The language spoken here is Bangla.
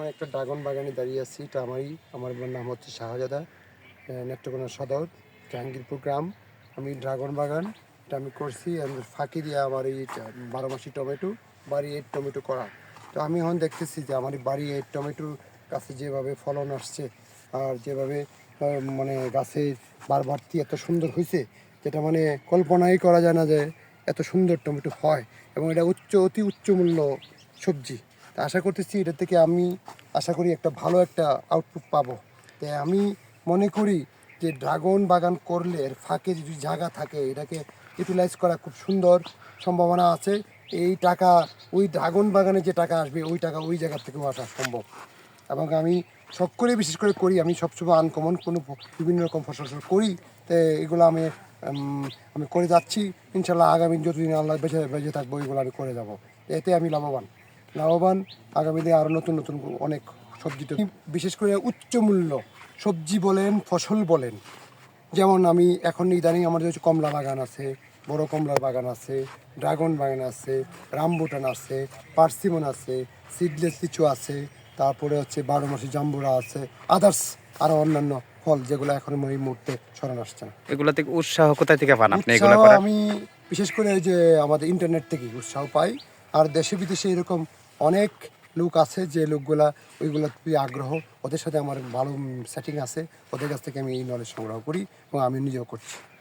আমি একটা ড্রাগন বাগানে দাঁড়িয়ে আছি, এটা আমারই, আমার নাম হচ্ছে শাহজাদা নেত্রকোনা সদর, জাহাঙ্গীরপুর গ্রাম। আমি ড্রাগন বাগান, এটা আমি করছি আমি ফাঁকি দিয়ে আমার এই বারো মাসি টমেটো, বাড়ি এর টমেটো করা। তো আমি এখন দেখতেছি যে আমার বাড়ি এর টমেটোর গাছে যেভাবে ফলন আসছে, আর যেভাবে মানে গাছে বারবারতি এত সুন্দর হয়েছে যেটা মানে কল্পনাই করা যায় না যে এত সুন্দর টমেটো হয়। এবং এটা উচ্চ, অতি উচ্চ মূল্য সবজি। তা আশা করতেছি এটা থেকে আমি আশা করি একটা ভালো একটা আউটপুট পাবো। তাই আমি মনে করি যে ড্রাগন বাগান করলে এর ফাঁকে যদি জায়গা থাকে, এটাকে ইউটিলাইজ করা খুব সুন্দর সম্ভাবনা আছে। এই টাকা, ওই ড্রাগন বাগানে যে টাকা আসবে, ওই টাকা ওই জায়গা থেকেও আসা সম্ভব। এবং আমি শখ করে বিশেষ করে করি, আমি সবসময় আনকমন কোনো বিভিন্ন রকম ফসল করি, তো এগুলো আমি আমি করে যাচ্ছি। ইনশাল্লাহ আগামী যতদিন আল্লাহ বেঁচে বেঁচে থাকব, এগুলো আমি করে যাব। এতে আমি লাভবান। লাভবান আগামী দিনে আরও নতুন নতুন অনেক সবজি তো বিশেষ করে উচ্চ মূল্য সবজি বলেন ফসল বলেন। যেমন আমি এখন ইদানিং আমাদের হচ্ছে কমলা বাগান আছে বড় কমলার বাগান আছে ড্রাগন বাগান আছে রামবুটান আছে পার্সিমন আছে সিডলেস লিচু আছে তারপরে হচ্ছে বারো মাসি জাম্বুরা আছে আদার্স আরও অন্যান্য ফল যেগুলো এখন এই মুহূর্তে স্মরণ আসছে না। এগুলা থেকে উৎসাহ কোথায় থেকে পান আপনি এগুলো আমি বিশেষ করে যে আমাদের ইন্টারনেট থেকে উৎসাহ পাই। আর দেশে বিদেশে এরকম অনেক লোক আছে যে লোকগুলা, ওইগুলো খুবই আগ্রহ। ওদের সাথে আমার ভালো সেটিং আছে। ওদের কাছ থেকে আমি এই নলেজ সংগ্রহ করি এবং আমি নিজেও করছি।